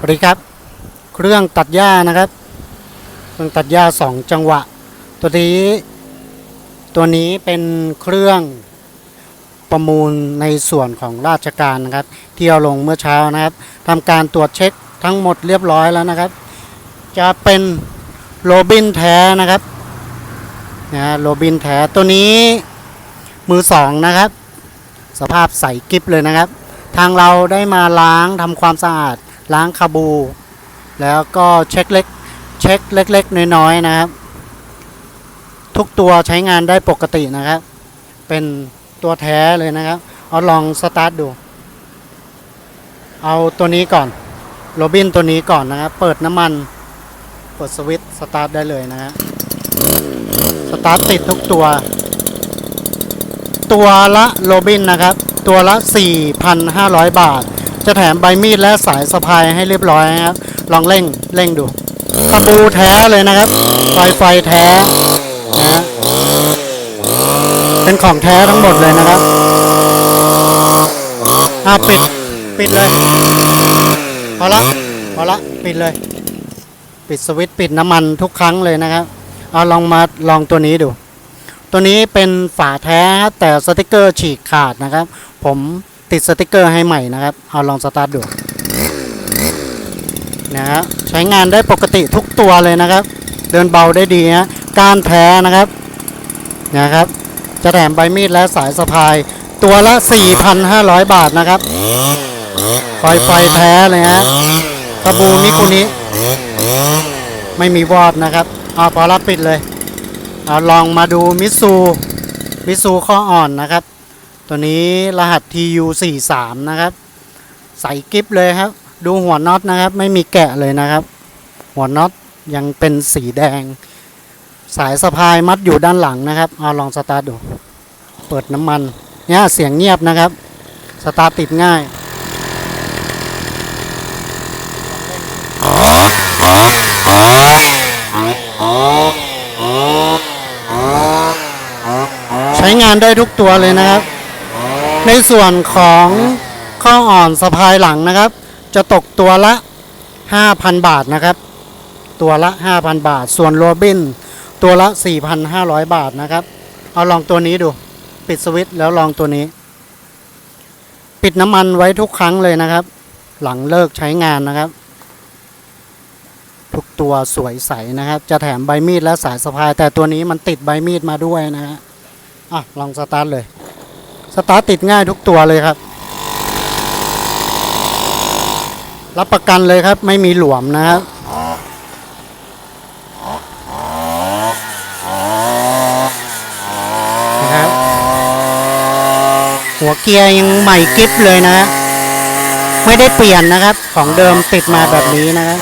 สวัสดีครับ เครื่องตัดหญ้านะครับ เครื่องตัดหญ้าสองจังหวะ ตัวนี้ ตัวนี้เป็นเครื่องประมูลในส่วนของราชการนะครับ ที่เอาลงเมื่อเช้านะครับทำการตรวจเช็คทั้งหมดเรียบร้อยแล้วนะครับ จะเป็นโรบินแท้นะครับนะโรบินแท้ตัวนี้มือสองนะครับ สภาพใสกิฟเลยนะครับ ทางเราได้มาล้างทำความสะอาด ล้างคาบู แล้วก็เช็คเล็กเช็คเล็กๆ น้อยๆนะครับ ทุกตัวใช้งานได้ปกตินะครับ เป็นตัวแท้เลยนะครับเอาลองสตาร์ทดู เอาตัวนี้ก่อนโรบินตัวนี้ก่อนนะครับ เปิดน้ำมันเปิดสวิตช์สตาร์ทได้เลยนะฮะสตาร์ทติดทุกตัว ตัวละโรบินนะครับ ตัวละ 4,500 บาท จะแถมใบมีดและสายสะพายให้เรียบร้อยนะครับ ลองเร่งเร่งดูตะปูแท้เลยนะครับไฟไฟแท้นะฮะเป็นของแท้ทั้งหมดเลยนะครับอ่าปิดปิดเลยพอละพอละปิดเลย ปิดสวิตช์ปิดน้ำมันทุกครั้งเลยนะครับเอาลองมาลองตัวนี้ดู ตัวนี้เป็นฝาแท้ครับแต่สติกเกอร์ฉีกขาดนะครับ ผม ติดสติกเกอร์ให้ใหม่นะครับ เอาลองสตาร์ทดูนะฮะใช้งานได้ปกติทุกตัวเลยนะครับ เดินเบาได้ดีฮะก้านแท้นะครับนะครับ จะแถมใบมีดและสายสะพาย ตัวละ 4,500 บาทนะครับไฟไฟแท้เลยฮะตะบูมิคุนิไม่มีวอดนะครับเอาพอรับปิดเลยเอาลองมาดูมิซูมิซูข้ออ่อนนะครับ ตัวนี้รหัส TU43 นะครับ ใส่กิฟเลยครับ ดูหัวน็อตนะครับ ไม่มีแกะเลยนะครับ หัวน็อตยังเป็นสีแดง สายสะพายมัดอยู่ด้านหลังนะครับเอาลองสตาร์ทดู เปิดน้ำมันเนี่ยเสียงเงียบนะครับ สตาร์ทติดง่ายใช้งานได้ทุกตัวเลยนะครับ ในส่วนของข้ออ่อนสะพายหลังนะครับ จะตกตัวละ 5,000 บาทนะครับ ตัวละ 5,000 บาท ส่วนโรบินตัวละ 4,500 บาทนะครับ เอาลองตัวนี้ดู ปิดสวิตช์แล้วลองตัวนี้ ปิดน้ำมันไว้ทุกครั้งเลยนะครับ หลังเลิกใช้งานนะครับ ทุกตัวสวยใสนะครับ จะแถมใบมีดและสายสะพาย แต่ตัวนี้มันติดใบมีดมาด้วยนะฮะอะลองสตาร์ทเลย ตาร์ทติดง่ายทุกตัวเลยครับ รับประกันเลยครับไม่มีหลวมนะครับนะครับหัวเกียร์ยังใหม่กริฟเลยนะฮะไม่ได้เปลี่ยนนะครับ ของเดิมติดมาแบบนี้นะครับ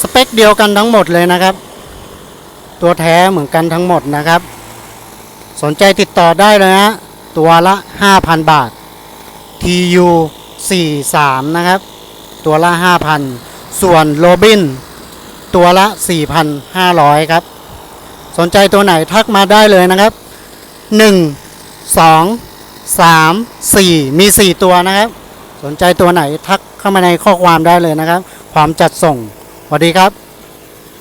สเปคเดียวกันทั้งหมดเลยนะครับ ตัวแท้เหมือนกันทั้งหมดนะครับ สนใจติดต่อได้เลยนะตัวละ 5,000 บาท TU 43นะครับ ตัวละ 5,000 ส่วนโรบิน ตัวละ 4,500 ครับ สนใจตัวไหนทักมาได้เลยนะครับ 1 2 3 4 มี 4 ตัวนะครับ สนใจตัวไหนทักเข้ามาในข้อความได้เลยนะครับ ความจัดส่งสวัสดีครับ